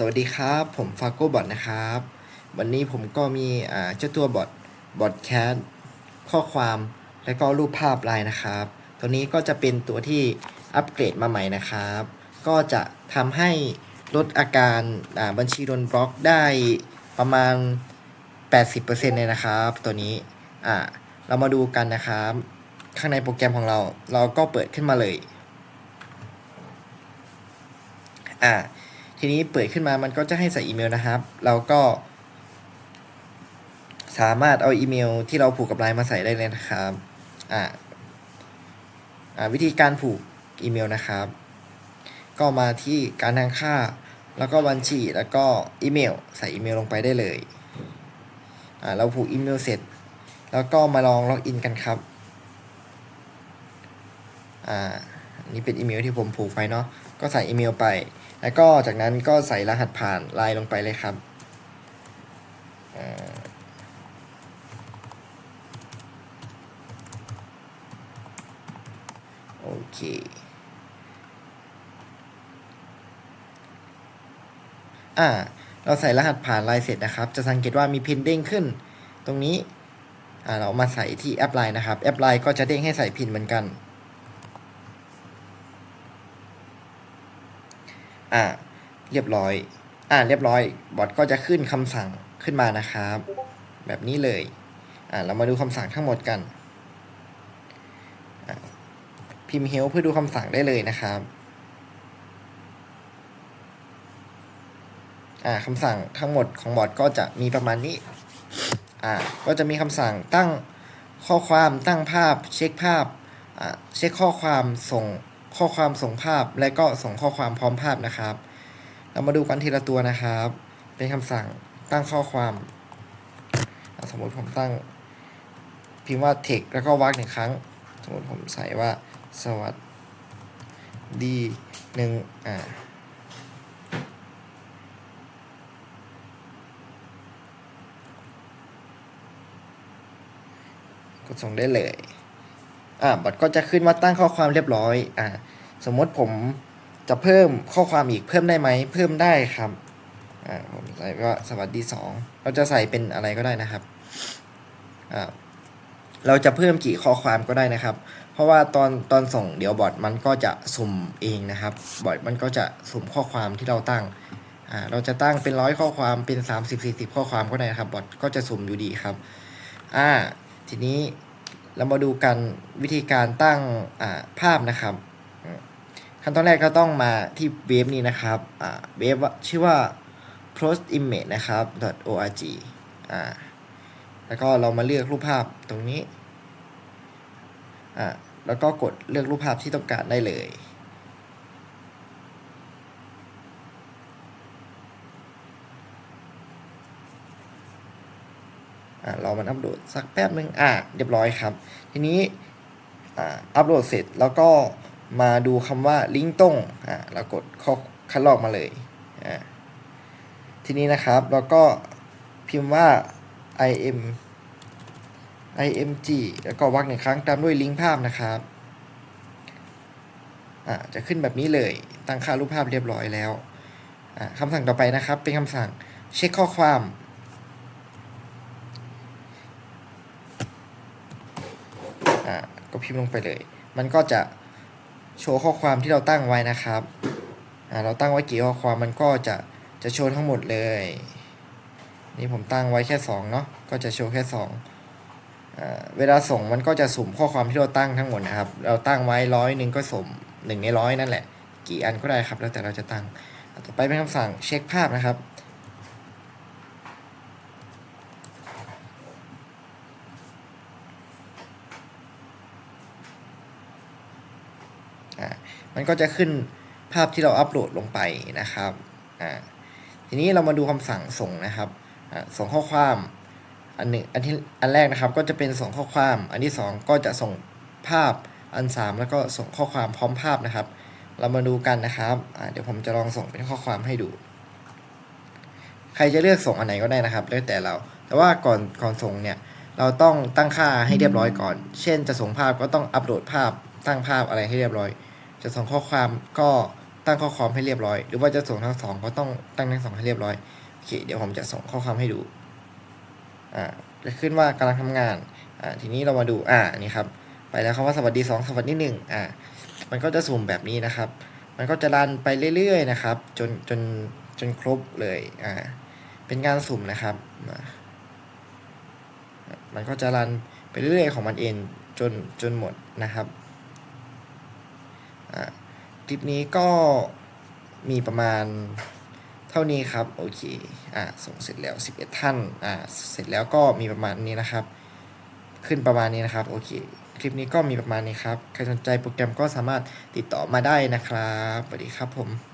สวัสดีครับ ผมฟาโก้บอทนะครับ วันนี้ผมก็มีเจ้าตัวบอทบอทแคสข้อความและก็รูปภาพลายนะครับ ตัวนี้ก็จะเป็นตัวที่อัปเกรดมาใหม่นะครับ ก็จะทำให้ลดอาการาบัญชีโดนบล็อกได้ประมาณ 80%เลยนะครับ ตัวนี้อ่าเรามาดูกันนะครับ ข้างในโปรแกรมของเรา เราก็เปิดขึ้นมาเลยอ่า ทีนี้เปิดขึ้นมามันก็จะให้ใส่อีเมลนะครับ เราก็สามารถเอาอีเมลที่เราผูกกับไลน์มาใส่ได้เลยนะครับอ่าอ่าวิธีการผูกอีเมลนะครับ ก็มาที่การทางค่า แล้วก็บัญชีแล้วก็อีเมล ใส่อีเมลลงไปได้เลยอ่าเราผูกอีเมลเสร็จ แล้วก็มาลองล็อกอินกันครับอ่า นี่เป็นอีเมลที่ผมผูกไว้เนาะก็ใส่อีเมลไป แล้วก็จากนั้นก็ใส่รหัสผ่านไลน์ลงไปเลยครับโอเคอ่าเราใส่รหัสผ่านไลน์เสร็จนะครับ จะสังเกตว่ามีพินเด้งขึ้น ตรงนี้อ่าเรามาใส่ที่แอปไลน์นะครับ แอปไลน์ก็จะเด้งให้ใส่พินเหมือนกัน อ่า เรียบร้อย อ่า เรียบร้อย บอทก็จะขึ้นคำสั่งขึ้นมานะครับ แบบนี้เลย อ่า เรามาดูคำสั่งทั้งหมดกันอ่าพิมพ์ help เพื่อดูคำสั่งได้เลยนะครับ อ่าคำสั่งทั้งหมดของบอทก็จะมีประมาณนี้ อ่า ก็จะมีคำสั่งตั้งข้อความตั้งภาพ เช็คภาพ อ่า เช็คข้อความส่ง ข้อความส่งภาพและก็ส่งข้อความพร้อมภาพนะครับ เรามาดูกันทีละตัวนะครับ เป็นคำสั่งตั้งข้อความ สมมติผมตั้งพิมพ์ว่า text แล้วก็วรรคหนึ่งครั้ง สมมติผมใส่ว่าสวัสดีหนึ่งอ่ากดส่งได้เลย อ่าบอทก็จะขึ้นว่าตั้งข้อความเรียบร้อยอ่าสมมติผมจะเพิ่มข้อความอีกเพิ่มได้ไหมเพิ่มได้ครับอ่าผมใส่ว่าสวัสดีสองเราจะใส่เป็นอะไรก็ได้นะครับอ่าเราจะเพิ่มกี่ข้อความก็ได้นะครับ เพราะว่าตอนตอนส่งเดี๋ยวบอทมันก็จะสุ่มเองนะครับ บอทมันก็จะสุ่มข้อความที่เราตั้งอ่าเราจะตั้งเป็นร้อยข้อความเป็นสามสิบสี่ข้อความก็ได้นะครับ บอทก็จะสุ่มอยู่ดีครับอ่าทีนี้ เรามาดูกันวิธีการตั้งาภาพนะครับ ขั้นตอนแรกก็ต้องมาที่เว็บนี้นะครับเว็บชื่อว่า postimage นะครับ .org อ่าแล้วก็เรามาเลือกรูปภาพตรงนี้อ่าแล้วก็กดเลือกรูปภาพที่ต้องการได้เลย อ่าเรามันอัปโหลดสักแป๊บนึงอ่าเรียบร้อยครับ ทีนี้อ่าอัปโหลดเสร็จแล้วก็มาดูคำว่าลิงก์ตรงอ่าเรากดข้อคัดลอกมาเลยอ่าทีนี้นะครับเราก็พิมพ์ว่า im img แล้วก็วรรคหนึ่งครั้งตามด้วยลิงก์ภาพนะครับอ่าจะขึ้นแบบนี้เลยตั้งค่ารูปภาพเรียบร้อยแล้วอ่าคำสั่งต่อไปนะครับ เป็นคำสั่งเช็คข้อความ อ่า ก็พิมพ์ลงไปเลย มันก็จะโชว์ข้อความที่เราตั้งไว้นะครับเราตั้งไว้กี่ข้อความมันก็จะจะโชว์ทั้งหมดเลย นี่ผมตั้งไว้แค่สองเนาะก็จะโชว์แค่สองเวลาส่งมันก็จะสุ่มข้อความที่เราตั้งทั้งหมดนะครับ เราตั้งไว้ร้อยหนึ่งก็สุ่มหนึ่งในร้อยนั่นแหละ กี่อันก็ได้ครับ แล้วแต่เราจะตั้ง ต่อไปเป็นคำสั่งเช็คภาพนะครับ อ่า มันก็จะขึ้นภาพที่เราอัปโหลดลงไปนะครับอ่าทีนี้เรามาดูคำสั่งส่งนะครับส่งข้อความอันหนึ่งอันที่อันแรกนะครับก็จะเป็นส่งข้อความ อันที่สองก็จะส่งภาพอันสามแล้วก็ส่งข้อความพร้อมภาพนะครับ เรามาดูกันนะครับเดี๋ยวผมจะลองส่งเป็นข้อความให้ดู ใครจะเลือกส่งอันไหนก็ได้นะครับ แล้วแต่เรา แต่ว่าก่อนก่อนส่งเนี่ยเราต้องตั้งค่าให้เรียบร้อยก่อน เช่นจะส่งภาพก็ต้องอัปโหลดภาพตั้งภาพอะไรให้เรียบร้อย จะส่งข้อความก็ตั้งข้อความให้เรียบร้อย หรือว่าจะส่งทั้งสองก็ต้องตั้งทั้งสองให้เรียบร้อยโอเคเดี๋ยวผมจะส่งข้อความให้ดูอ่าจะขึ้นว่ากำลังทำงานอ่าทีนี้เรามาดูอ่านี่ครับไปแล้วคำว่าสวัสดีสองสวัสดีหนึ่งอ่ามันก็จะสุ่มแบบนี้นะครับ มันก็จะรันไปเรื่อยๆนะครับ จนจนจนครบเลยอ่าเป็นการสุ่มนะครับมามันก็จะรันไปเรื่อยๆของมันเองจนจนหมดนะครับ คลิปนี้ก็มีประมาณเท่านี้ครับ โอเค อ่าส่งเสร็จแล้ว 11 ท่าน อ่า เสร็จแล้วก็มีประมาณนี้นะครับ ขึ้นประมาณนี้นะครับ โอเค คลิปนี้ก็มีประมาณนี้ครับ ใครสนใจโปรแกรมก็สามารถติดต่อมาได้นะครับ สวัสดีครับผม